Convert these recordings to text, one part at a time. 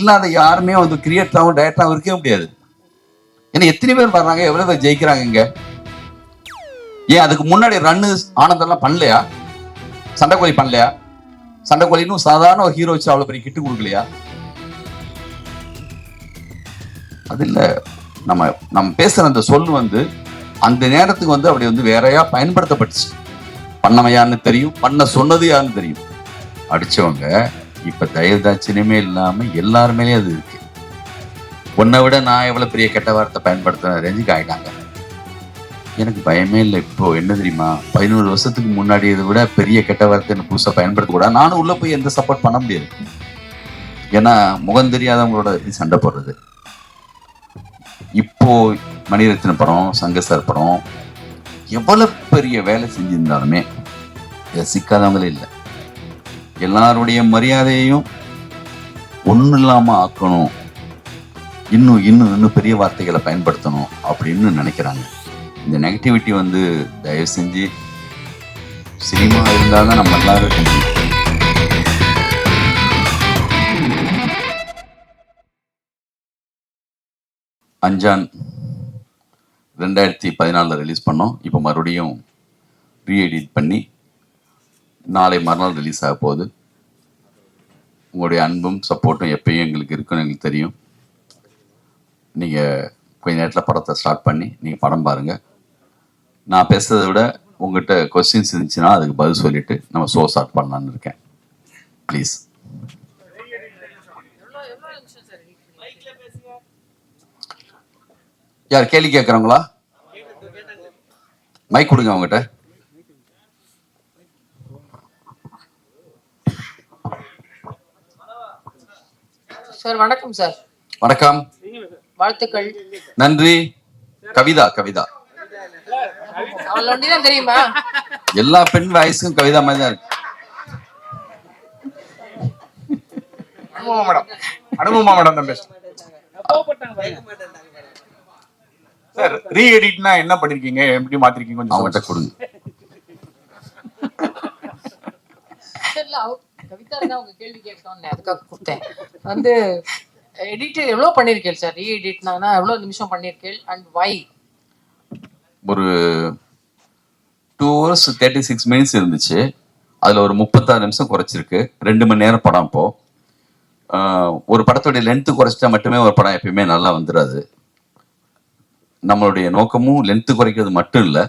இல்லாத யாருமே வந்து கிரியேட்டராகவும் டைரக்டராகவும் இருக்கவே முடியாது. ஏன்னா எத்தனை பேர் வர்றாங்க? எவ்வளவு பேர் ஜெயிக்கிறாங்க இங்க? ஏன் அதுக்கு முன்னாடி ரன்னு ஆனந்தெல்லாம் பண்ணலையா? சண்டைக்கோழி பண்ணலையா? சண்டைக்கோழி இன்னும் சாதாரண ஒரு ஹீரோ வச்சு அவ்வளோ பெரிய கிட்டு கொடுக்கலையா? அது இல்ல. நம்ம நம்ம பேசுற அந்த சொல் வந்து அந்த நேரத்துக்கு வந்து அப்படி வந்து வேறையா பயன்படுத்தப்பட்டுச்சு. பண்ணமையான்னு தெரியும் பண்ண சொன்னது யாருன்னு தெரியும். அடிச்சவங்க இப்ப தயவுதாட்சியமே இல்லாம எல்லாருமேலே அது இருக்கு. உன்னை விட நான் எவ்வளவு பெரிய கெட்ட வார்த்தை பயன்படுத்தின ரேஞ்சுக்கு ஆயிட்டாங்க. எனக்கு பயமே இல்லை இப்போ. என்ன தெரியுமா? பதினோரு வருஷத்துக்கு முன்னாடி இதை விட பெரிய கெட்ட வார்த்தை புதுசாக பயன்படுத்தக்கூடாது நானும் உள்ள போய் எந்த சப்போர்ட் பண்ண முடியாது. ஏன்னா முகம் தெரியாதவங்களோட எப்படி சண்டை போடுறது? இப்போ மணிரத்ன படம் சங்கசார் படம் எவ்வளவு பெரிய வேலை செஞ்சிருந்தாலுமே ரசிக்காதவங்களே சிக்காதவங்களே இல்லை. எல்லாருடைய மரியாதையையும் ஒன்றும் இல்லாமல் ஆக்கணும். இன்னும் இன்னும் இன்னும் பெரிய வார்த்தைகளை பயன்படுத்தணும் அப்படின்னு நினைக்கிறாங்க. இந்த நெகட்டிவிட்டி வந்து தயவு செஞ்சு சினிமா இருந்தால் தான் நம்ம எல்லாரும் செஞ்சு அஞ்சான் ரெண்டாயிரத்தி பதினாலில் ரிலீஸ் பண்ணோம். இப்போ மறுபடியும் ரீஎடிட் பண்ணி நாளை மறுநாள் ரிலீஸ் ஆக போகுது. உங்களுடைய அன்பும் சப்போர்ட்டும் எப்பயும் எங்களுக்கு இருக்குன்னு எங்களுக்கு தெரியும். நீங்கள் கொஞ்ச நேரத்தில் படத்தை ஸ்டார்ட் பண்ணி நீங்கள் படம் பாருங்கள் நான் பேசுறதை விட உங்கள்கிட்ட கொஸ்டின்ஸ் இருந்துச்சுன்னா அதுக்கு பதில் சொல்லிட்டு நம்ம ஷோ ஸ்டார்ட் பண்ணலான்னு இருக்கேன். ப்ளீஸ் யார் கேள்வி கேட்குறவங்களா? மைக் கொடுங்க அவங்ககிட்ட சார் வணக்கம் சார். வணக்கம். வாழ்த்துக்கள். நன்றி. கவிதா கவிதா. அவள் தெரியுமா? எல்லா பெண் வயசுக்கும் கவிதா மாதிரி தான் இருக்கு. அனுபவமா மேடம்? அனுபவமா மேடம் தான் பேசுறேன். சார் ரீ எடிட்னா என்ன பண்ணிருக்கீங்க? எப்படி மாத்திருக்கீங்க கொஞ்சம் அவங்ககிட்ட சொல்லுங்க. கொடுங்க. கவிதா உங்க கேள்வி கேட்கணும்னு அதுக்காக கொடுத்தேன் வந்து எடிட் எவ்வளோ பண்ணிருக்கேன் சார் ரீ எடிட்னா எவ்வளோ நிமிஷம் பண்ணிருக்கேன் அண்ட் வை ஒரு two hours thirty six minutes இருந்துச்சு. அதில் ஒரு முப்பத்தாறு நிமிஷம் குறைச்சிருக்கு. ரெண்டு மணி நேரம் படம் இப்போ. ஒரு படத்துடைய லென்த்து குறைச்சிட்டா மட்டுமே ஒரு படம் எப்பயுமே நல்லா வந்துடாது நம்மளுடைய நோக்கமும் லென்த்து குறைக்கிறது மட்டும் இல்லை.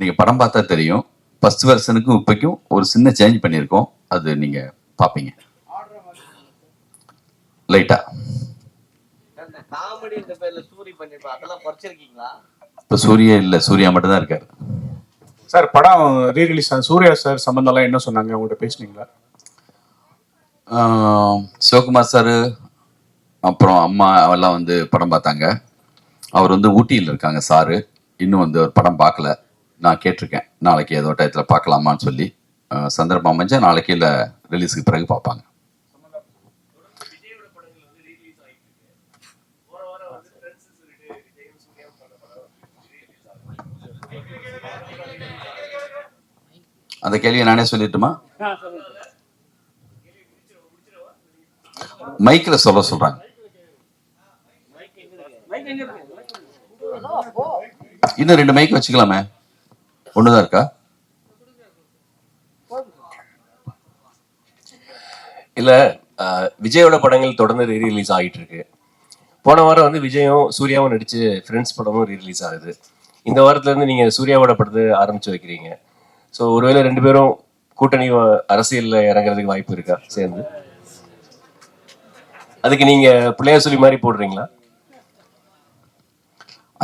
நீங்கள் படம் பார்த்தா தெரியும். ஃபர்ஸ்ட் வெர்ஷனுக்கும் இப்போக்கும் ஒரு சின்ன சேஞ்ச் பண்ணியிருக்கோம். அது நீங்கள் பார்ப்பீங்க. குறைச்சிருக்கீங்களா இப்போ சூர்யா இல்லை. சூர்யா மட்டும் தான் இருக்காரு. சார் படம் ரீ ரிலீஸ் சூர்யா சார் சம்பந்தம்லாம் என்ன சொன்னாங்க? உங்கள்கிட்ட பேசுனீங்களா? சிவகுமார் சார் அப்புறம் அம்மா அவெல்லாம் வந்து படம் பார்த்தாங்க. அவர் வந்து ஊட்டியில் இருக்காங்க சாரு. இன்னும் வந்து ஒரு படம் பார்க்கல. நான் கேட்டிருக்கேன். நாளைக்கு ஏதோ டயத்தில் பார்க்கலாமான்னு சொல்லி. சந்தர்ப்பம் அமைஞ்சா நாளைக்கு இல்லை ரிலீஸுக்கு பிறகு பார்ப்பாங்க. அந்த கேள்வியை நானே சொல்லிட்டுமா? மைக்ல சொல்ல சொல்றாங்க. இன்னும் ரெண்டு மைக் வச்சுக்கலாமே. ஒண்ணுதான் இருக்கா? இல்ல விஜயோட படங்கள் தொடர்ந்து ரீ ரிலீஸ் ஆகிட்டு இருக்கு போன வாரம் வந்து விஜயும் சூர்யாவும் நடிச்சு ஃப்ரெண்ட்ஸ் படமும் ரீ ரிலீஸ் ஆகுது. இந்த வாரத்துல இருந்து நீங்க சூர்யாவோட படத்தை ஆரம்பிச்சு வைக்கிறீங்க. ஸோ ஒருவேளை ரெண்டு பேரும் கூட்டணி அரசியல்ல இறங்குறதுக்கு வாய்ப்பு இருக்கா? சேர்ந்து. அதுக்கு நீங்க பிள்ளையார் சொல்லி மாதிரி போடுறீங்களா?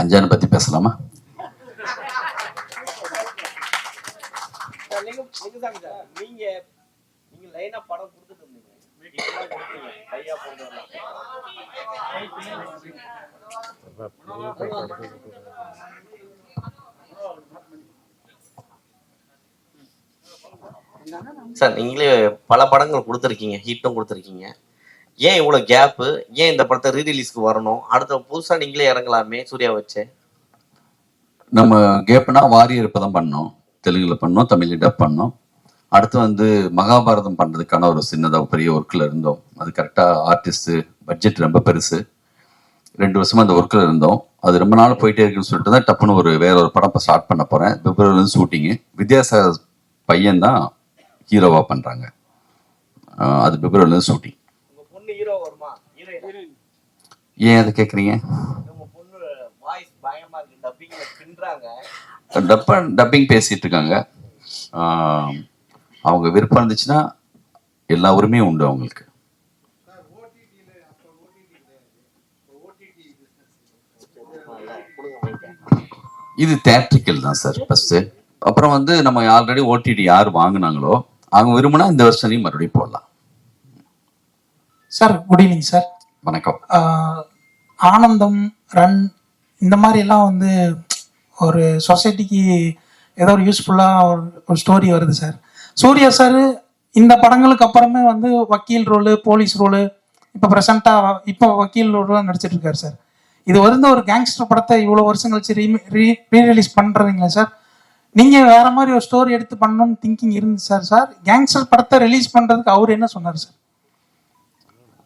அஞ்சானை பத்தி பேசலாமா? சார், நீங்க லிங்குசாமி சார் நீங்க நீங்க லைனா படம் கொடுத்துட்டு இருந்தீங்க. வரலாம். சார் நீங்களே பல படங்கள் கொடுத்துருக்கீங்க ஹிட்டும் கொடுத்துருக்கீங்க. ஏன் இவ்வளோ கேப்பு ஏன் இந்த படத்தை ரீ ரிலீஸ்க்கு வரணும்? அடுத்த புதுசா நீங்களே இறங்கலாமே சூர்யா வச்சு. நம்ம கேப்னா வாரியர் இப்பதான் பண்ணோம் தெலுங்குல பண்ணோம் தமிழ்ல டப் பண்ணோம். அடுத்து வந்து மகாபாரதம் பண்றதுக்கான ஒரு சின்னதாக பெரிய ஒர்க்கில் இருந்தோம். அது கரெக்டாக ஆர்டிஸ்ட் பட்ஜெட் ரொம்ப பெருசு. ரெண்டு வருஷமா அந்த ஒர்க்கில் இருந்தோம். அது ரொம்ப நாள் போயிட்டே இருக்குன்னு சொல்லிட்டு தான் டப்புன்னு ஒரு வேற ஒரு படம் இப்போ ஸ்டார்ட் பண்ண போறேன். பிப்ரவரிலேருந்து ஷூட்டிங்கு வித்யாசாகர் பையன் தான் ஹீரோவாக பண்றாங்க. ஆஹ் அது பிப்ரவரிலேருந்து ஷூட்டிங் உங்க பொண்ணு ஹீரோ வருமா? ஹீரோயின் ஏன் அதை கேட்குறீங்க உங்க பொண்ணு வாய்ஸ் பயமா இருக்கு. டப்பிங்ல பின்றாங்க. டப்ப டப்பிங் பேசிட்டு இருக்காங்க. அவங்க விருப்பம் இருந்துச்சுன்னா எல்லா உரிமையும் உண்டு அவங்களுக்கு. இது தேட்ரிக்கல் தான் சார் ஃபர்ஸ்ட் அப்புறம் வந்து நம்ம ஆல்ரெடி ஓடிடி யார் வாங்குனாங்களோ அவங்க விரும்பினா இந்த வருஷனையும் மறுபடியும் போடலாம். சார் குட் ஈவினிங் சார் வணக்கம். ஆனந்தம் ரன் இந்த மாதிரி எல்லாம் வந்து ஒரு சொசைட்டிக்கு ஏதோ ஒரு யூஸ்ஃபுல்லாக ஒரு ஸ்டோரி வருது சார் சூர்யா சார் இந்த படங்களுக்கு அப்புறமே வந்து வக்கீல் ரோலு போலீஸ் ரோலு இப்போ ப்ரெசண்டாக இப்போ வக்கீல் ரோலாம் நடிச்சிட்டு இருக்காரு சார் இது வந்து ஒரு கேங்ஸ்டர் படத்தை இவ்வளோ வருஷம் கழிச்சு ரீ ரீ ரீரிலீஸ் பண்ணுறீங்களா சார் நீங்கள் வேற மாதிரி ஒரு ஸ்டோரி எடுத்து பண்ணணும்னு திங்கிங் இருந்து சார் சார் கேங்ஸ்டர் படத்தை ரிலீஸ் பண்ணுறதுக்கு அவர் என்ன சொன்னார் சார்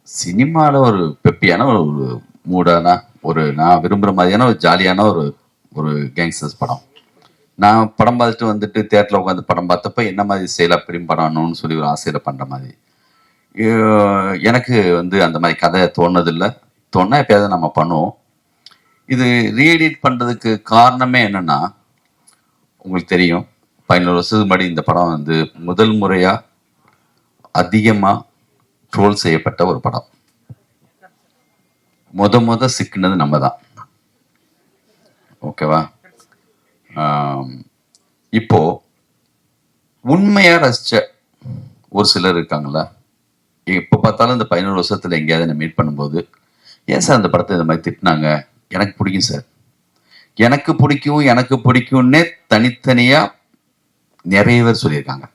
சினிமாவில் ஒரு பெப்பியான ஒரு மூடான ஒரு நான் விரும்புகிற மாதிரியான ஒரு ஜாலியான ஒரு ஒரு கேங்ஸ்டர்ஸ் படம். நான் படம் பார்த்துட்டு வந்துட்டு தேட்டரில் உட்காந்து படம் பார்த்தப்ப என்ன மாதிரி செயலாக பிரிம் பண்ணணும்னு சொல்லி ஒரு ஆசையில் பண்ணுற மாதிரி. எனக்கு வந்து அந்த மாதிரி கதை தோணுதில்லை. தோணா எப்பயாவது நம்ம பண்ணுவோம். இது ரீஎடிட் பண்ணுறதுக்கு காரணமே என்னன்னா உங்களுக்கு தெரியும் பதினோரு வருஷத்துக்கு முன்னாடி இந்த படம் வந்து முதல் முறையாக அதிகமாக ட்ரோல் செய்யப்பட்ட ஒரு படம். முத முத சிக்கினது நம்ம தான் ஓகேவா? இப்போ உண்மையா ரசிச்ச ஒரு சிலர் இருக்காங்களா எப்போ பார்த்தாலும் இந்த பதினோரு வருஷத்துல எங்கேயாவது என்ன மீட் பண்ணும்போது ஏன் சார் அந்த படத்தை இந்த மாதிரி திட்டினாங்க? எனக்கு பிடிக்கும் சார். எனக்கு பிடிக்கும் எனக்கு பிடிக்கும்னே தனித்தனியா நிறைய பேர் சொல்லியிருக்காங்க.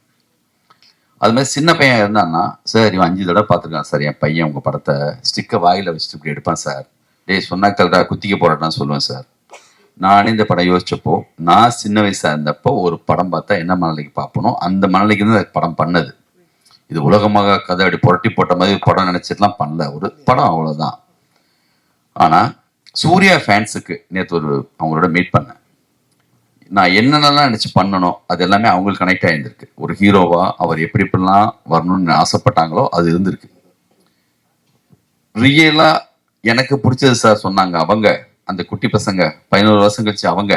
அது மாதிரி சின்ன பையன் இருந்தான்னா சார் இவன் அஞ்சு தடவை பார்த்துருக்கான் சார் என் பையன் உங்கள் படத்தை. ஸ்டிக்கை வாயில் வச்சுட்டு இப்படி எடுப்பான் சார். டேய் சொன்னா கல்டா குத்திக்க போடட்டான்னு சொல்லுவேன் சார். நானே இந்த படம் யோசிச்சப்போ நான் சின்ன வயசா இருந்தப்போ ஒரு படம் பார்த்தா என்ன மனநிலைக்கு பார்ப்பனோ அந்த மனநிலைக்கு தான் படம் பண்ணது. இது உலகமாக கதை அப்படி புரட்டி போட்ட மாதிரி படம் நினைச்சிட்டுலாம் பண்ணல. ஒரு படம் அவ்வளோதான் ஆனால் சூர்யா ஃபேன்ஸுக்கு நேற்று ஒரு அவங்களோட மீட் பண்ணேன். நான் என்னென்னலாம் நினச்சி பண்ணணும் அது எல்லாமே அவங்களுக்கு கனெக்ட் ஆகியிருந்திருக்கு ஒரு ஹீரோவா அவர் எப்படி எப்படிலாம் வரணும்னு ஆசைப்பட்டாங்களோ அது இருந்திருக்கு. ரியலாக எனக்கு பிடிச்சது சார் சொன்னாங்க அவங்க. அந்த குட்டி பசங்க பதினோரு வருஷம் கழிச்சு அவங்க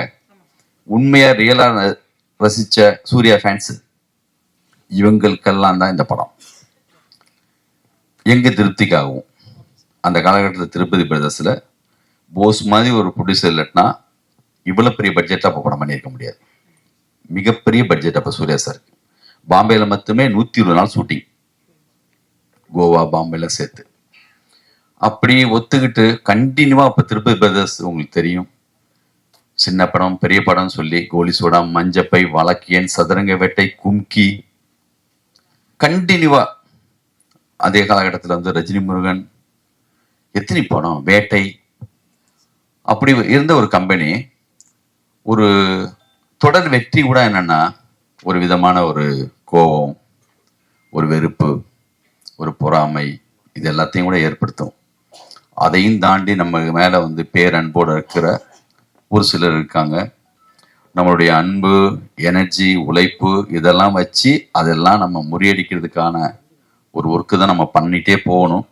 உண்மையா ரியலா ர- ரசிச்ச சூர்யா ஃபேன்ஸ் இவங்களுக்கெல்லாம் தான் இந்த படம். எங்க திருப்திக்காகவும். அந்த காலகட்டத்தில் திருப்பதி பிரதர்ஸில் போஸ் மாதிரி ஒரு ப்ரொடியூசர் இல்லைன்னா இவ்வளோ பெரிய பட்ஜெட்ல அப்போ படம் பண்ணியிருக்க முடியாது. மிகப்பெரிய பட்ஜெட் அப்போ சூர்யா சார் பாம்பேல மட்டுமே நூற்றி இருபது நாள் ஷூட்டிங் கோவா பாம்பேல சேர்த்து. அப்படி ஒத்துக்கிட்டு கண்டினியூவா அப்ப திருப்பதி பிரதர்ஸ் உங்களுக்கு தெரியும். சின்ன படம் பெரிய படம் சொல்லி கோலி சோடா மஞ்சப்பை வழக்கியன் சதுரங்க வேட்டை கும்கி. கண்டினியூவா அதே காலகட்டத்தில் வந்து ரஜினி முருகன் எத்தனை படம் வேட்டை அப்படி இருந்த ஒரு கம்பெனி ஒரு தொடர் வெற்றி கூட என்னன்னா ஒரு விதமான ஒரு கோபம் ஒரு வெறுப்பு ஒரு பொறாமை இது எல்லாத்தையும் கூட ஏற்படுத்தும். அதையும் தாண்டி நம்ம மேல வந்து பேரன்போடு இருக்கிற ஒரு சிலர் இருக்காங்க. நம்மளுடைய அன்பு எனர்ஜி உழைப்பு இதெல்லாம் வச்சு அதெல்லாம் நம்ம முறியடிக்கிறதுக்கான ஒரு ஒர்க்கு தான் நம்ம பண்ணிட்டே போகணும்.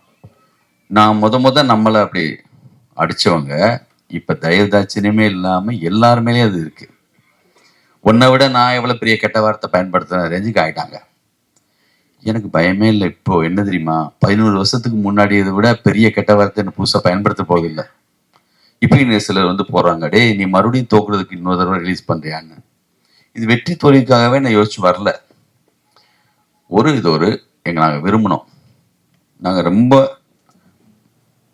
நான் முத முத நம்மளை அப்படி அடிச்சவங்க இப்ப தயவுதாட்சியமே இல்லாம எல்லார் அது இருக்கு. உன்னை விட நான் எவ்வளவு பெரிய கெட்ட வார்த்தை பயன்படுத்துகிற ரேஞ்சுக்கு ஆயிட்டாங்க. எனக்கு பயமே இல்லை. இப்போ என்ன தெரியுமா? பதினோரு வருஷத்துக்கு முன்னாடி இதை விட பெரிய கெட்ட வார்த்தை என்ன புதுசாக பயன்படுத்த போவதில்லை. இப்போ இன்னும் சிலர் வந்து போகிறாங்க டே நீ மறுபடியும் தோக்குறதுக்கு இன்னொரு தடவை ரிலீஸ் பண்ணுறியான்னு இது வெற்றி தோல்விக்காகவே நான் யோசிச்சு வரல. ஒரு இது ஒரு எங்கள் நாங்க விரும்பினோம். நாங்க ரொம்ப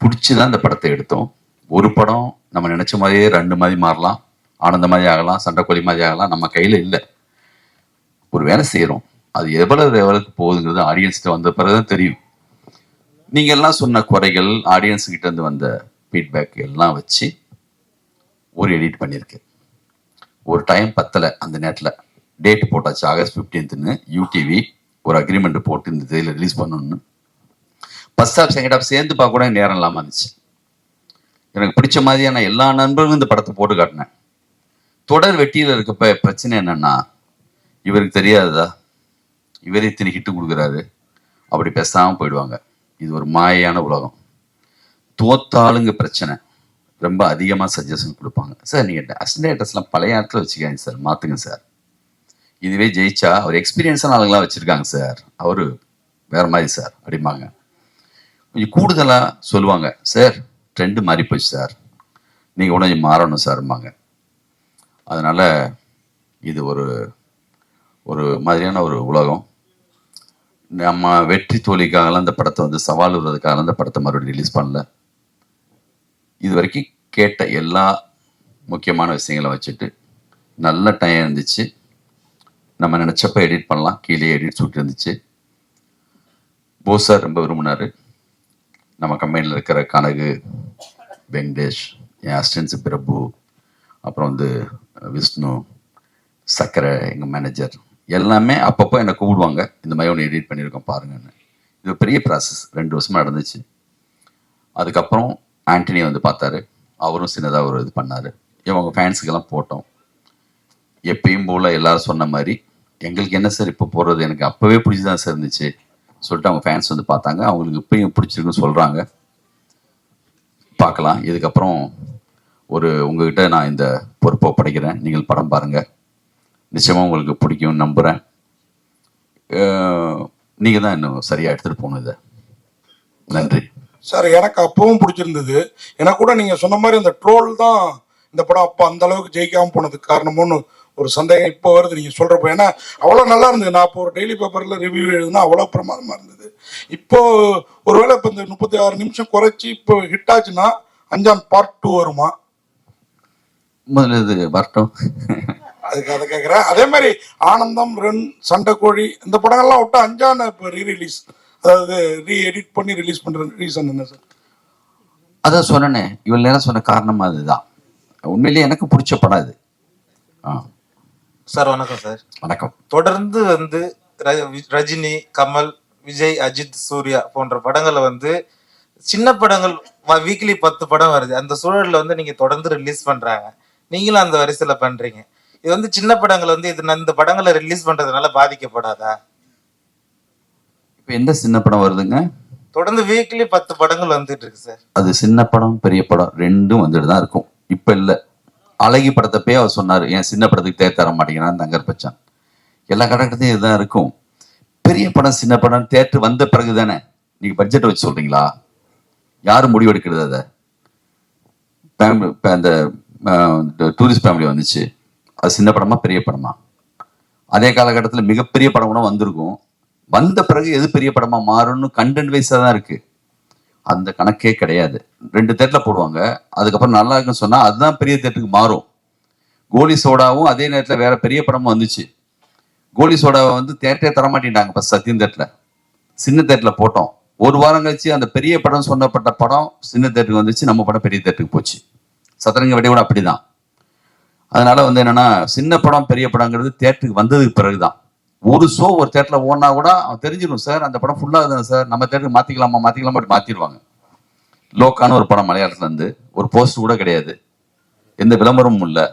பிடிச்சி தான் இந்த படத்தை எடுத்தோம். ஒரு படம் நம்ம நினைச்ச மாதிரியே ரெண்டு மாதிரி மாறலாம். ஆனந்த மாதிரி ஆகலாம். சண்டைக்கோழி மாதிரி ஆகலாம். நம்ம கையில் இல்லை. ஒரு வேலை செய்யறோம் அது எவ்வளவு லெவலுக்கு போகுதுங்கிறது ஆடியன்ஸ்கிட்ட வந்த பிறகுதான் தெரியும். நீங்க எல்லாம் சொன்ன குறைகள் ஆடியன்ஸ் கிட்ட இருந்து வந்த ஃபீட்பேக் எல்லாம் வச்சு ஒரு எடிட் பண்ணியிருக்கேன். ஒரு டைம் பத்தலை அந்த நேரத்தில். டேட் போட்டாச்சு ஆகஸ்ட் ஃபிஃப்டீன்த்னு யூடிவி ஒரு அக்ரிமெண்ட் போட்டு இந்த இதில் ரிலீஸ் பண்ணணும்னு. ஃபஸ்ட் ஹாஃப் செகண்ட் ஹாஃப் சேர்ந்து பார்க்க கூட நேரம் இல்லாமல் இருந்துச்சு. எனக்கு பிடிச்ச மாதிரியான எல்லா நண்பர்களும் இந்த படத்தை போட்டு காட்டினேன். தொடர் வெட்டியில் இருக்கப்ப பிரச்சனை என்னன்னா இவருக்கு தெரியாததா? இவரே இத்தனை ஹிட்டு கொடுக்குறாரு. அப்படி பேசாமல் போயிடுவாங்க. இது ஒரு மாயான உலகம். தோத்தாளுங்க பிரச்சனை. ரொம்ப அதிகமாக சஜஷன் கொடுப்பாங்க. சார் நீங்கள் அசிஸ்டன்டேட்டர்ஸ்லாம் பழைய இடத்துல வச்சுக்காங்க சார் மாற்றுங்க சார் இதுவே ஜெயிச்சா அவர் எக்ஸ்பீரியன்ஸான ஆளுங்களாம் வச்சுருக்காங்க சார் அவர் வேறு மாதிரி சார் அப்படிம்பாங்க. கொஞ்சம் கூடுதலாக சொல்லுவாங்க சார் ட்ரெண்டு மாறி போச்சு சார் நீங்கள் கூட கொஞ்சம் மாறணும் சார்ம்பாங்க அதனால் இது ஒரு ஒரு மாதிரியான ஒரு உலகம். நம்ம வெற்றி தோழிக்காக அந்த படத்தை வந்து சவால் விடுறதுக்காக அந்த படத்தை மறுபடியும் ரிலீஸ் பண்ணல. இது வரைக்கும் கேட்ட எல்லா முக்கியமான விஷயங்களை வச்சுட்டு நல்ல டைம் இருந்துச்சு. நம்ம நினச்சப்ப எடிட் பண்ணலாம். கீழே எடிட் சுட்டு இருந்துச்சு. போஸ் சார் ரொம்ப விரும்பினார். நம்ம கம்பெனியில் இருக்கிற கனகு வெங்கடேஷ் என் அசிஸ்டன்ஸ் பிரபு அப்புறம் வந்து விஷ்ணு சக்கரை எங்கள் மேனேஜர் எல்லாமே அப்பப்போ என்னை கூப்பிடுவாங்க. இந்த மாதிரி ஒன்று எடிட் பண்ணியிருக்கோம் பாருங்கன்னு. இது பெரிய ப்ராசஸ் ரெண்டு வருஷமாக நடந்துச்சு. அதுக்கப்புறம் ஆண்டனி வந்து பார்த்தாரு. அவரும் சின்னதாக ஒரு இது பண்ணார். இவங்க ஃபேன்ஸுக்கெல்லாம் போட்டோம். எப்பயும் போல் எல்லாரும் சொன்ன மாதிரி எங்களுக்கு என்ன சார் இப்போ போடுறது? எனக்கு அப்போவே பிடிச்சிதான் சார் இருந்துச்சு. சொல்லிட்டு அவங்க ஃபேன்ஸ் வந்து பார்த்தாங்க. அவங்களுக்கு இப்பயும் பிடிச்சிருக்குன்னு சொல்கிறாங்க பார்க்கலாம். இதுக்கப்புறம் ஒரு உங்ககிட்ட நான் இந்த பொறுப்பை படைக்கிறேன் நீங்கள் படம் பாருங்கள் நிச்சயமாக உங்களுக்கு பிடிக்கும்னு நம்புகிறேன் நீங்கள் தான் இன்னும் சரியாக எடுத்துகிட்டு போகணும் இதை. நன்றி. சார் எனக்கு அப்பவும் பிடிச்சிருந்தது. எனக்கு கூட நீங்க சொன்ன மாதிரி அந்த ட்ரோல் தான் இந்த படம் அப்போ அந்த அளவுக்கு ஜெயிக்காம போனதுக்கு காரணம்னு ஒரு சந்தேகம் இப்போ வருது நீங்க சொல்றப்ப. ஏன்னா அவ்வளோ நல்லா இருந்தது. நான் இப்போ ஒரு டெய்லி பேப்பர்ல ரிவ்யூ எழுதுனா அவ்வளோ பிரமாதமா இருந்தது. இப்போ ஒருவேளை இப்போ இந்த முப்பத்தி ஆறு நிமிஷம் குறைச்சி இப்போ ஹிட் ஆச்சுன்னா அஞ்சான் பார்ட் டூ வருமா? முதல்ல இது வரட்டும். அதுக்கு அதை கேட்குறேன் அதே மாதிரி ஆனந்தம் ரென் சண்டைக்கோழி இந்த படங்கள்லாம் விட்டு அஞ்சான இப்போ ரீ ரிலீஸ் அதாவது ரீ எடிட் பண்ணி ரிலீஸ் பண்ற ரீசன் என்ன சார் அதான் சொன்னனே இவ்வளோ நேரம் சொன்ன காரணம் அதுதான். உண்மையிலேயே எனக்கு பிடிச்ச படம் இது ஆ. சார் வணக்கம் சார் வணக்கம். தொடர்ந்து வந்து ரஜினி கமல் விஜய் அஜித் சூர்யா போன்ற படங்களை வந்து சின்ன படங்கள் வீக்லி பத்து படம் வருது. அந்த சூழல்ல வந்து நீங்க தொடர்ந்து ரிலீஸ் பண்றாங்க. நீங்களும் அந்த வரிசையில பண்றீங்க. இது வந்து சின்ன படங்கள் வந்து இது இந்த படங்களை ரிலீஸ் பண்றதுனால பாதிக்கப்படாதா? இப்போ எந்த சின்ன படம் வருதுங்க? தொடர்ந்து வீக்லி பத்து படங்கள் வந்துட்டு இருக்கு சார் அது சின்ன படம் பெரிய படம் ரெண்டும் வந்துட்டு தான் இருக்கும். இப்போ இல்லை. அழகி படத்தப்பே அவர் சொன்னார் ஏன் சின்ன படத்துக்கு தேர் தர மாட்டேங்கிறான் தங்கர் பச்சான். எல்லா கட்டத்தையும் இதுதான் இருக்கும். பெரிய படம் சின்ன படம் தேட்டர் வந்த பிறகு தானே. நீங்கள் பட்ஜெட்டை வச்சு சொல்றீங்களா? யார் முடிவெடுக்கிறது அதை? அந்த டூரிஸ்ட் ஃபேமிலி வந்துச்சு. அது சின்ன படமா பெரிய படமா? அதே காலகட்டத்தில் மிகப்பெரிய படம் கூட வந்திருக்கும். வந்த பிறகு எது பெரிய படமா மாறும்னு கண்டென்ட் வைஸாக தான் இருக்கு. அந்த கணக்கே கிடையாது. ரெண்டு தேட்டரில் போடுவாங்க. அதுக்கப்புறம் நல்லா இருக்குன்னு சொன்னால் அதுதான் பெரிய தேட்டருக்கு மாறும். கோலி சோடாவும் அதே நேரத்தில் வேற பெரிய படமும் வந்துச்சு. கோலி சோடாவை வந்து தேட்டரே தரமாட்டிட்டாங்க ஃபர்ஸ்ட் சத்தியம் தேட்டரில். சின்ன தேட்டரில் போட்டோம். ஒரு வாரம் கழிச்சு அந்த பெரிய படம் சொன்னப்பட்ட படம் சின்ன தேட்டருக்கு வந்துச்சு. நம்ம படம் பெரிய தேட்டருக்கு போச்சு. சதுரங்க வெடி கூட அப்படிதான். அதனால வந்து என்னன்னா சின்ன படம் பெரிய படங்கிறது தேட்டருக்கு வந்ததுக்கு பிறகுதான். ஒரு ஷோ ஒரு தேட்டரில் ஓடினா கூட அவன் தெரிஞ்சிடும் சார் அந்த படம் ஃபுல்லாக தான் சார். நம்ம தேட்டருக்கு மாற்றிக்கலாமா மாற்றிக்கலாமா அப்படி மாற்றிடுவாங்க லோக்கான ஒரு படம் மலையாளத்துல இருந்து ஒரு போஸ்ட் கூட கிடையாது. எந்த விளம்பரமும் இல்லை.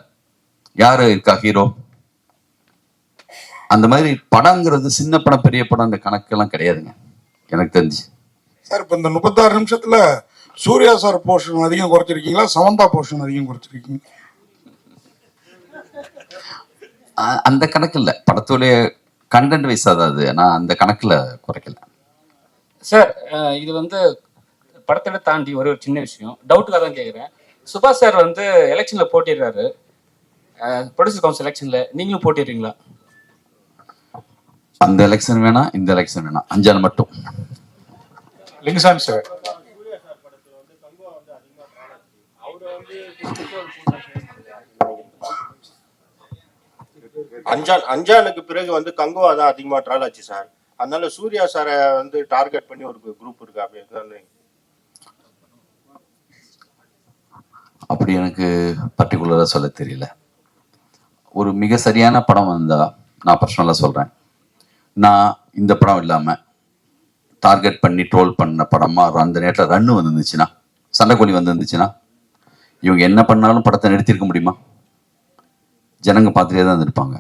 யாரு இருக்கா ஹீரோ அந்த மாதிரி படங்கிறது சின்ன படம் பெரிய படம் அந்த கணக்கெல்லாம் கிடையாதுங்க. எனக்கு தெரிஞ்சு. சார் இப்போ இந்த முப்பத்தாறு நிமிஷத்துல சூர்யா சார் போர்ஷன் அதிகம் குறைச்சிருக்கீங்களா? சமந்தா போர்ஷன் அதிகம் குறைச்சிருக்கீங்க? அந்த கணக்கு இல்லை படத்துடைய கண்டென்ட் வைஸ் அதாவது நான் அந்த கணக்குல குறைக்கல. சார் இது வந்து படத்தை தாண்டி ஒரு ஒரு சின்ன விஷயம். டவுட்டுக்காக தான் கேட்குறேன் சுபாஷ் சார் வந்து எலெக்ஷனில் போட்டிடுறாரு. ப்ரொடியூசர் கவுன்சில் எலெக்ஷனில் நீங்களும் போட்டிடுறீங்களா? அந்த எலெக்ஷன் வேணாம் இந்த எலெக்ஷன் வேணாம். அஞ்சால் மட்டும். லிங்குசாமி சார் அஞ்சான் அஞ்சானுக்கு பிறகு வந்து கங்குவா தான் அதிகமா ட்ரால் ஆச்சு சார் அதனால சூர்யா சாரை வந்து டார்கெட் பண்ணி ஒரு குரூப் இருக்கு அப்படின்னு அப்படி எனக்கு பர்டிகுலராக சொல்ல தெரியல. ஒரு மிக சரியான படம் வந்தா நான் பர்சனலாக சொல்கிறேன் நான் இந்த படம் இல்லாமல் டார்கெட் பண்ணி ட்ரோல் பண்ண படமாக அந்த நேரத்தில் ரன்னு வந்துருந்துச்சுன்னா சண்டைக்கோழி வந்துருந்துச்சுன்னா இவங்க என்ன பண்ணாலும் படத்தை நிறுத்தியிருக்க முடியுமா? ஜனங்க பார்த்துட்டே தான் இருப்பாங்க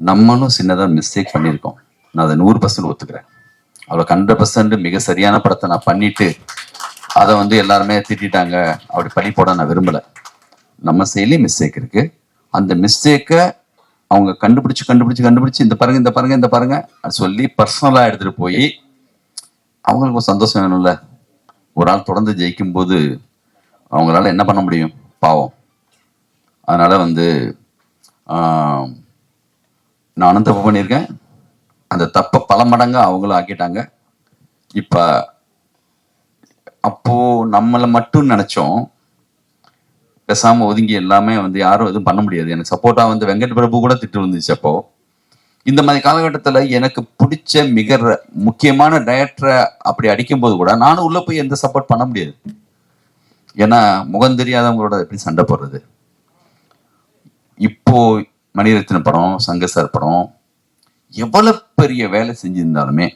நம்மளும் சின்னதாக மிஸ்டேக் பண்ணியிருக்கோம். நான் அதை நூறு பர்சன்ட் ஒத்துக்கிறேன். அவ்வளோ ஹண்ட்ரட் பர்சன்ட் மிக சரியான படத்தை நான் பண்ணிட்டு அதை வந்து எல்லாருமே திட்டிட்டாங்க. அப்படி பண்ணி போட நான் விரும்பலை. நம்ம செயலி மிஸ்டேக் இருக்கு. அந்த மிஸ்டேக்கை அவங்க கண்டுபிடிச்சு கண்டுபிடிச்சு கண்டுபிடிச்சு இந்த பாருங்க இந்த பாருங்க இந்த பாருங்க சொல்லி பர்சனலாக எடுத்துகிட்டு போய் அவங்களுக்கு ஒரு சந்தோஷம் வேணும்ல. ஒரு ஆள் தொடர்ந்து ஜெயிக்கும் போது அவங்களால என்ன பண்ண முடியும்? பாவம். அதனால வந்து ஆஹ், நானும் தப்பு பண்ணியிருக்கேன். அந்த தப்பை பல மடங்கு அவங்களும் ஆக்கிட்டாங்க. இப்போ அப்போ நம்மளை மட்டும் நினைச்சோம். பேசாமல் ஒதுங்கி எல்லாமே வந்து யாரும் எதுவும் பண்ண முடியாது. எனக்கு சப்போர்ட்டா வந்து வெங்கட் பிரபு கூட திட்டு வந்துச்சு அப்போ. இந்த மாதிரி காலகட்டத்தில் எனக்கு பிடிச்ச மிக ர- முக்கியமான டயட்டரை அப்படி அடிக்கும்போது கூட நானும் உள்ள போய் எந்த சப்போர்ட் பண்ண முடியாது. ஏன்னா முகம் தெரியாதவங்களோட எப்படி சண்டை போடுறது? இப்போ மணிரத்ன படம் சங்க சார் படம் எவ்வளவு பெரிய வேலை செஞ்சிருந்தாலுமே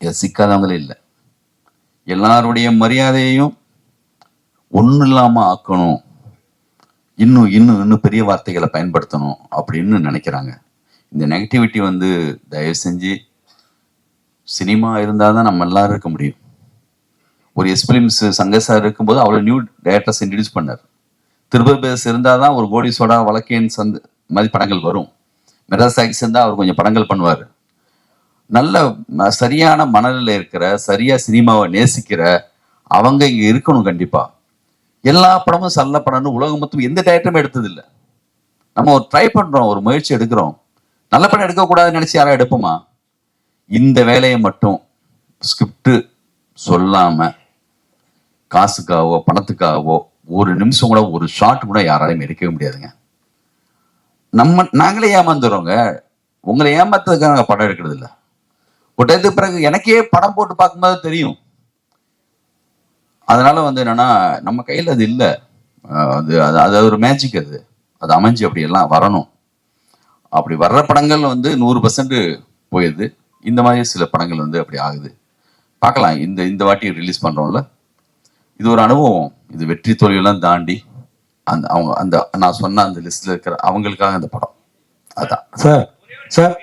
இதை சிக்காதவங்களே இல்லை. எல்லாருடைய மரியாதையையும் ஒன்றும் இல்லாமல் ஆக்கணும். இன்னும் இன்னும் இன்னும் பெரிய வார்த்தைகளை பயன்படுத்தணும் அப்படின்னு நினைக்கிறாங்க. இந்த நெகட்டிவிட்டி வந்து தயவு செஞ்சு சினிமா இருந்தால் தான் நம்ம எல்லாரும் இருக்க முடியும். ஒரு எஸ் பிலிம்ஸ் சங்க சார் இருக்கும்போது அவ்வளோ நியூ டேரக்டர்ஸ் இன்ட்ரடியூஸ் பண்ணார். திருபபேஸ் இருந்தால் தான் ஒரு கோடி சோடா வழக்கேன் சந்து மாதிரி படங்கள் வரும். மெட்ராஸ் ஆக்ஸ் இருந்தால் அவர் கொஞ்சம் படங்கள் பண்ணுவார். நல்ல சரியான மனநிலை இருக்கிற சரியா சினிமாவை நேசிக்கிற அவங்க இங்க இருக்கணும் கண்டிப்பா. எல்லா படமும் சல்ல படம்னு உலகம் மொத்தம் எந்த டேரக்டரும் எடுத்தது இல்ல. நம்ம ஒரு ட்ரை பண்றோம் ஒரு முயற்சி எடுக்கிறோம். நல்ல படம் எடுக்கக்கூடாதுன்னு நினைச்சு யாரும் எடுப்போமா? இந்த வேலையை மட்டும் ஸ்கிரிப்ட் சொல்லாம காசுக்காகவோ பணத்துக்காகவோ ஒரு நிமிஷம் கூட ஒரு ஷார்ட் கூட யாராலையும் எடுக்கவே முடியாதுங்க. நம்ம நாங்களே ஏமாந்துடுறோங்க உங்களை ஏமாத்துறதுக்காக நாங்கள் படம் எடுக்கிறது இல்லை. ஒரு பிறகு எனக்கே படம் போட்டு பார்க்கும்போது தெரியும். அதனால வந்து என்னன்னா நம்ம கையில் அது இல்லை. அது அது அது ஒரு மேஜிக் அது. அது அமைஞ்சு அப்படியெல்லாம் வரணும். அப்படி வர்ற படங்கள் வந்து நூறு பர்சன்ட் போயிடுது இந்த மாதிரி சில படங்கள் வந்து அப்படி ஆகுது. பார்க்கலாம். இந்த இந்த வாட்டி ரிலீஸ் பண்ணுறோம்ல இது ஒரு அனுபவம். இது வெற்றி தோல்வியெல்லாம் தாண்டி அந்த அவங்க அந்த நான் சொன்ன அந்த லிஸ்ட்ல இருக்கிற அவங்களுக்காக அந்த படம். அதான். Sir sir.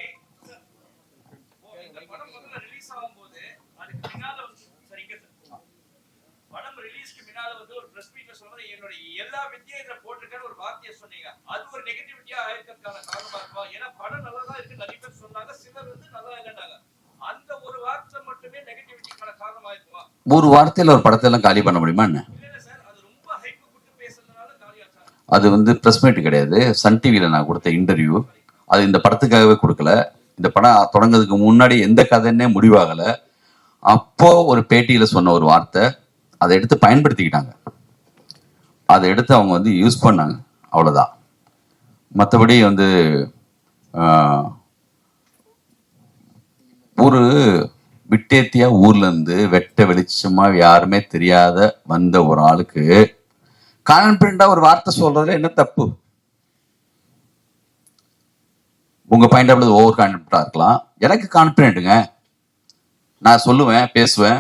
படம் ரிலீஸ்க்கு முன்னால வந்து ஒரு பிரஸ் மீட்ல சொல்றது என்னோட எல்லா வித்தியும் இதுல போட்டிருக்கேன்னு ஒரு வார்த்தையை சொன்னீங்க அது ஒரு நெகட்டிவிட்டியா ஆயிருக்கிறதுக்கான காரணமா இருக்குமா ஏன்னா படம் நல்லா தான் இருக்கு நிறைய பேர் சொன்னாங்க சிலர் வந்து நல்லா இல்லைன்னாங்க அந்த ஒரு வார்த்தை மட்டுமே நெகட்டிவிட்டிக்கான காரணமா இருக்குமா ஒரு வார்த்தையில ஒரு படத்தை எல்லாம் காலி பண்ண முடியுமா என்ன இல்ல சார் அது ரொம்ப ஹைப் கொடுத்து பேசுறதுனால காலியாச்சா அது வந்து ப்ரெஸ் மீட் கிடையாது. சன் டிவியில் நான் கொடுத்த இன்டர்வியூ அது இந்த படத்துக்காகவே கொடுக்கல. இந்த படம் தொடங்குறதுக்கு முன்னாடி எந்த கதைன்னே முடிவாகலை. அப்போ ஒரு பேட்டியில் சொன்ன ஒரு வார்த்தை அதை எடுத்து பயன்படுத்திக்கிட்டாங்க. அதை எடுத்து அவங்க வந்து யூஸ் பண்ணாங்க. அவ்வளோதான் மற்றபடி வந்து ஒரு விட்டேத்தியா ஊர்லேருந்து வெட்ட வெளிச்சமாக யாருமே தெரியாத வந்த ஒரு ஆளுக்கு கான்பிடண்டா ஒரு வார்த்தை சொல்றதுல என்ன தப்பு? உங்க பாயிண்ட் ஆஃப் ஓவர் கான்பிடண்டா இருக்கலாம். எனக்கு கான்பிடென்ட்டுங்க நான் சொல்லுவேன் பேசுவேன்.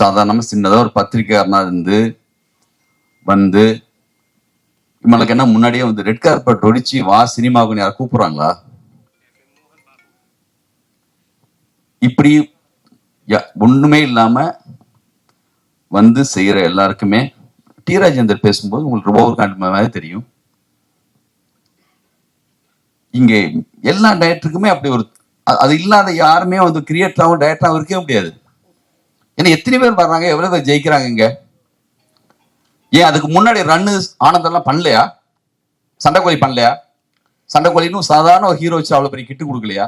சாதாரணமா சின்னதா ஒரு பத்திரிக்கையாளனா இருந்து வந்து இவனுக்கு என்ன முன்னாடியே வந்து ரெட் கார்பெட் ஒடிச்சு வா சினிமாவுக்கு யாரை கூப்பிடுறாங்களா? இப்படி ஒண்ணுமே இல்லாம வந்து செய்கிற எல்லாருக்குமே டி ராஜேந்தர் பேசும்போது உங்களுக்கு ரொம்ப கான்பிடன்ட் தெரியும். இங்கே எல்லா டயட்டுக்குமே அப்படி ஒரு அது இல்லாத யாருமே வந்து கிரியேட்டராகவும் டயட்டாகவும் இருக்கவே முடியாது. ஏன்னா எத்தனை பேர் வர்றாங்க எவ்வளோ பேர் ஜெயிக்கிறாங்க இங்கே? ஏன் அதுக்கு முன்னாடி ரன்னு ஆனந்தெல்லாம் பண்ணலையா? சண்டைக்கோழி பண்ணலையா? சண்டைக்கோழின்னு சாதாரண ஒரு ஹீரோ வச்சு அவ்வளோ பெரிய கிட்டு கொடுக்கலையா?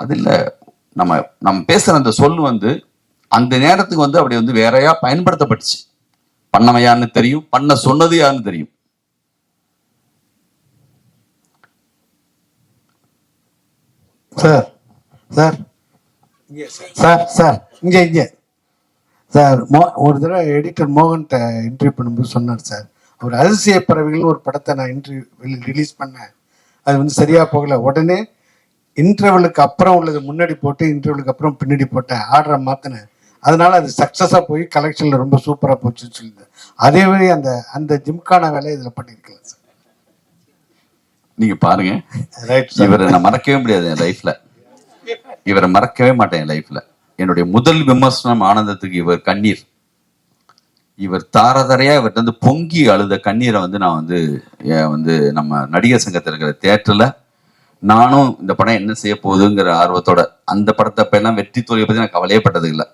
அது இல்லை. நம்ம நம்ம பேசுற அந்த சொல் வந்து அந்த நேரத்துக்கு வந்து அப்படி வந்து வேறையா பயன்படுத்தப்பட்டுச்சு. பண்ணவன் யாருன்னு தெரியும் பண்ண சொன்னது யாருன்னு தெரியும். Sir sir. சார். சார் இங்கே இங்கே. சார் மோ ஒரு தடவை எடிட்டர் மோகன்கிட்ட இன்டர்வியூ பண்ணும்போது சொன்னார் சார். ஒரு அதிசய பறவைகள் ஒரு படத்தை நான் இன்டர்வியூ ரிலீஸ் பண்ணேன். அது வந்து சரியா போகல. உடனே இன்டர்வலுக்கு அப்புறம் உள்ளது முன்னாடி போட்டு இன்டர்வலுக்கு அப்புறம் பின்னாடி போட்டேன் ஆர்டரை மாத்தினேன். அதனால அது சக்சஸா போய் கலெக்ஷன்ல ரொம்ப சூப்பரா போச்சுன்னு சொல்லியிருந்தேன் அதே மாதிரி அந்த அந்த ஜிம்கான வேலையை இதுல பண்ணிருக்கலாம் சார். நீங்க பாருங்க. இவரை நான் மறக்கவே முடியாது என் லைஃப்ல இவரை மறக்கவே மாட்டேன் என் லைஃப்ல என்னுடைய முதல் விமர்சனம் ஆனந்தத்துக்கு இவர் கண்ணீர். இவர் தாரதாரையா இவர்கிட்ட வந்து பொங்கி அழுத கண்ணீரை வந்து நான் வந்து வந்து நம்ம நடிகர் சங்கத்தில் இருக்கிற தேட்டர்ல நானும் இந்த படம் என்ன செய்ய போகுதுங்கிற ஆர்வத்தோட அந்த படத்தை அப்ப எல்லாம் வெற்றி தோல்வியை பத்தி நான் கவலையே பட்டது இல்லை.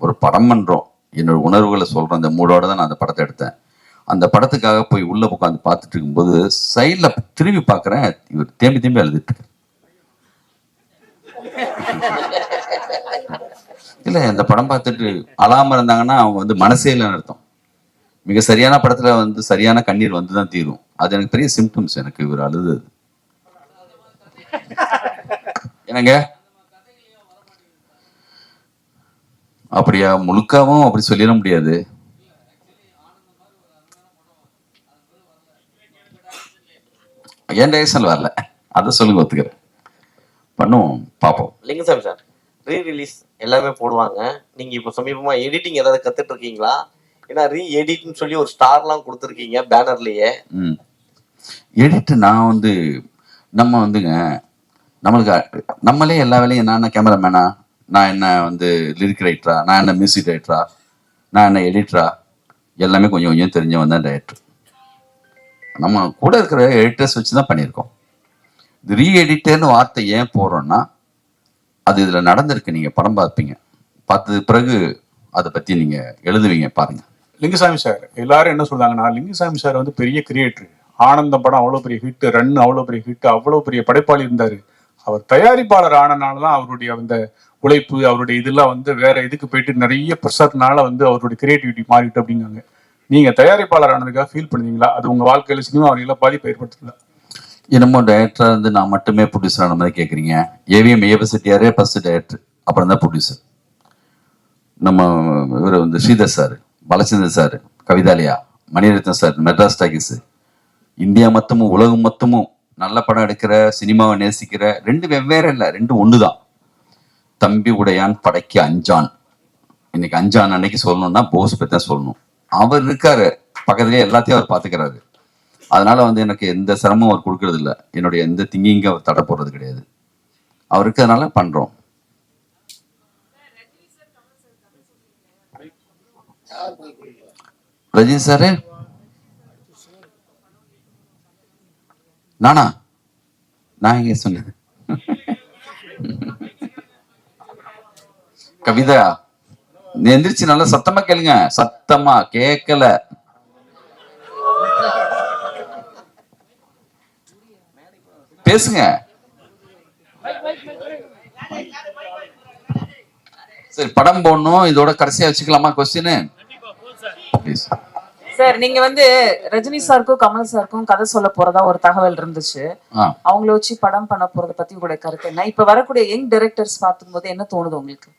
ஒரு படம் பண்றோம். என்னோட உணர்வுகளை சொல்றேன் அந்த மூடோட தான் நான் அந்த படத்தை எடுத்தேன். அந்த படத்துக்காக போய் உள்ள உட்காந்து பார்த்துட்டு இருக்கும்போது சைட்ல திரும்பி பார்க்கறேன். இவர் தேம்பி தேம்பி அழுதுட்டு இல்ல இந்த படம் பார்த்துட்டு அழாம இருந்தாங்கன்னா அவங்க வந்து மனசே இல்லைன்னு அர்த்தம். மிக சரியான படத்துல வந்து சரியான கண்ணீர் வந்து தான் தீரும். அது எனக்கு பெரிய சிம்டம்ஸ் எனக்கு இவர் அழுது. என்னங்க? அப்படியா? முழுக்காவும் அப்படி சொல்லிட முடியாது. என் டைரக்ஷன் வரல? அதை சொல்லுங்க ஒத்துக்கிறேன். பண்ணுவோம் பார்ப்போம். லிங்கசாமி சார். ரீ ரிலீஸ் எல்லாமே போடுவாங்க. நீங்க இப்போ சமீபமா எடிட்டிங் ஏதாவது கத்துட்டு இருக்கீங்களா ஏன்னா ரீ எடிட்னு சொல்லி ஒரு ஸ்டார்லாம் கொடுத்துருக்கீங்க பேனர்லயே ம். எடிட் நான் வந்து நம்ம வந்துங்க நம்மளுக்கு நம்மளே எல்லா வேலையும் நான் என்ன கேமராமேனா நான் என்ன வந்து லிரிக் ரைட்டரா நான் என்ன மியூசிக் ரைட்டரா நான் என்ன எடிட்டரா எல்லாமே கொஞ்சம் கொஞ்சம் தெரிஞ்சவன் தான் டைரக்டர் நம்ம கூட இருக்கிற எடிட்டர்ஸ் வச்சு தான் பண்ணியிருக்கோம். ரீ எடிட்டர்னு வார்த்தை ஏன் போடுறோம்னா அது இதில் நடந்திருக்கு. நீங்கள் படம் பார்ப்பீங்க. பார்த்தது பிறகு அதை பற்றி நீங்கள் எழுதுவீங்க பாருங்கள் லிங்குசாமி சார் எல்லாரும் என்ன சொல்கிறாங்கன்னா லிங்குசாமி சார் வந்து பெரிய கிரியேட்டர் ஆனந்தம் படம் அவ்வளோ பெரிய ஹிட் ரன் அவ்வளோ பெரிய ஹிட் அவ்வளோ பெரிய படைப்பாளி இருந்தார். அவர் தயாரிப்பாளர் ஆனனால தான் அவருடைய அந்த உழைப்பு அவருடைய இதெல்லாம் வந்து வேற இதுக்கு போயிட்டு நிறைய ப்ரெஷர்னால வந்து அவருடைய கிரியேட்டிவிட்டி மாறிட்டு அப்படிங்காங்க நீங்க தயாரிப்பாளர் ஆனதுக்காக ஃபீல் பண்ணுவீங்களா அது உங்க வாழ்க்கையில சினிமா வரையில பாதிப்பு ஏற்படுத்தல என்னமோ டைரக்டரா இருந்து நான் மட்டுமே ப்ரொடியூசர் ஆன மாதிரி கேட்குறீங்க ஏவிஎம் ஏப செட்டியாரே ஃபர்ஸ்ட் டைரக்டர் அப்புறம் தான் ப்ரொடியூசர் நம்ம இவர் வந்து Sridhar sir Balachander sir Kavithalaya Mani Ratnam sir Madras Talkies India மொத்தமும் உலகம் மொத்தமும் நல்ல படம் எடுக்கிற சினிமாவை நேசிக்கிற ரெண்டு வெவ்வேறு இல்லை ரெண்டு ஒன்று தான் தம்பி உடையான் படைக்கு அஞ்சான். இன்னைக்கு அஞ்சான் அன்னைக்கு சொல்லணும்னா போஸ் பற்றி தான் சொல்லணும். அவர் இருக்காரு. பக்கத்துலேயே எல்லாத்தையும் அவர் பார்த்துக்கிறாரு. அதனால வந்து எனக்கு எந்த சிரமம் அவர் கொடுக்கறது இல்லை. என்னுடைய எந்த திங்கிங்கும் அவர் தடை போடுறது கிடையாது. அவர் இருக்கிறதுனால பண்றோம். ரஜினி சாரு? நானா? நான் எங்க சொன்னேன். கவிதா எந்திரிச்சு நல்லா சத்தமா கேளுங்க. சத்தமா கேட்கல பேசுங்க. சரி படம் போடணும். இதோட கடைசியா வச்சுக்கலாமா கொஸ்டின் சார் நீங்க வந்து ரஜினி சாருக்கும் கமல் சாருக்கும் கதை சொல்ல போறதா ஒரு தகவல் இருந்துச்சு. அவங்கள வச்சு படம் பண்ண போறத பத்தி உங்களுடைய கருத்து என்ன? இப்ப வரக்கூடிய யங் டைரக்டர்ஸ் பார்க்கும்போது என்ன தோணுது உங்களுக்கு?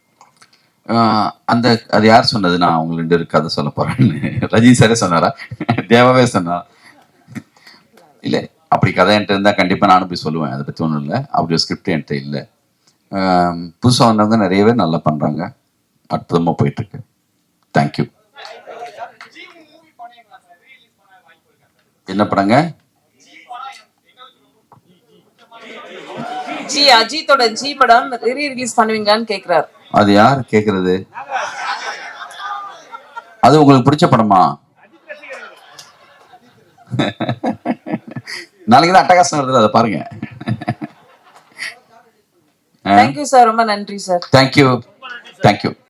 அந்த அது யார் சொன்னது? நான் அவங்க ரெண்டு பேரும் கதை சொல்ல போறேன்னு. ரஜினி சாரே சொன்னாரா? தேவாவே சொன்னா. இல்ல அப்படி கதை என்கிட்ட இருந்தா கண்டிப்பா நானும் போய் சொல்லுவேன். அதை பத்தி ஒன்றும் இல்லை. அப்படி ஒரு ஸ்கிரிப்ட் என்கிட்ட இல்லை. புதுசாக வந்தவங்க நிறைய பேர் நல்லா பண்றாங்க. அற்புதமா போயிட்டு இருக்கு. தேங்க்யூ என்ன படங்க? ஜி அஜித்தோட ஜி படம் ரீ ரிலீஸ் பண்ணுவீங்களான்னு கேக்குறாரு. அது யார் கேக்குறது? அது உங்களுக்கு பிடிச்ச படமா? நாளைக்கு தான் அட்டகாசம் வருது அதை பாருங்க. தேங்க்யூ சார் ரொம்ப நன்றி சார் தேங்க்யூ தேங்க்யூ